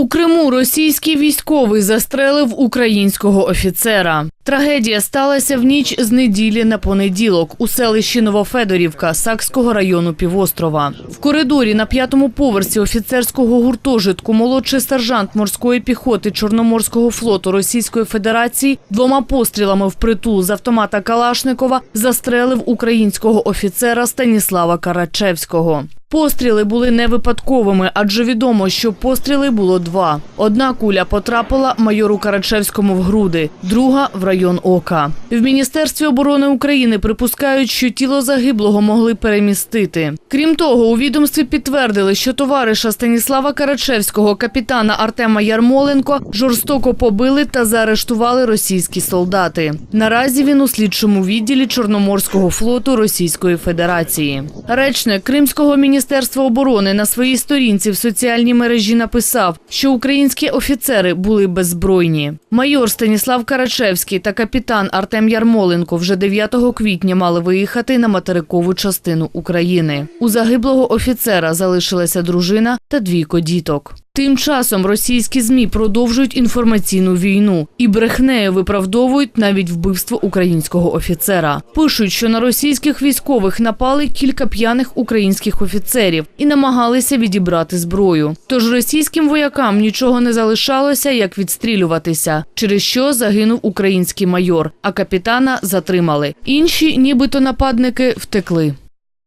У Криму російський військовий застрелив українського офіцера. Трагедія сталася в ніч з неділі на понеділок у селищі Новофедорівка Сакського району півострова. В коридорі на п'ятому поверсі офіцерського гуртожитку молодший сержант морської піхоти Чорноморського флоту Російської Федерації двома пострілами в притул з автомата Калашникова застрелив українського офіцера Станіслава Карачевського. Постріли були не випадковими, адже відомо, що постріли було два. Одна куля потрапила майору Карачевському в груди, друга в район ока. В міністерстві оборони України припускають, що тіло загиблого могли перемістити. Крім того, у відомстві підтвердили, що товариша Станіслава Карачевського, капітана Артема Ярмоленко, жорстоко побили та заарештували російські солдати. Наразі він у слідчому відділі Чорноморського флоту Російської Федерації. Речник Кримського міністерства оборони на своїй сторінці в соціальній мережі написав, що українські офіцери були беззбройні. Майор Станіслав Карачевський та капітан Артем Ярмоленко вже 9 квітня мали виїхати на материкову частину України. У загиблого офіцера залишилася дружина та двійко діток. Тим часом російські змі продовжують інформаційну війну і брехнею виправдовують навіть вбивство українського офіцера. Пишуть, що на російських військових напали кілька п'яних українських офіцерів і намагалися відібрати зброю. Тож російським воякам нічого не залишалося, як відстрілюватися, через що загинув український майор, а капітана затримали. Інші, нібито нападники, втекли.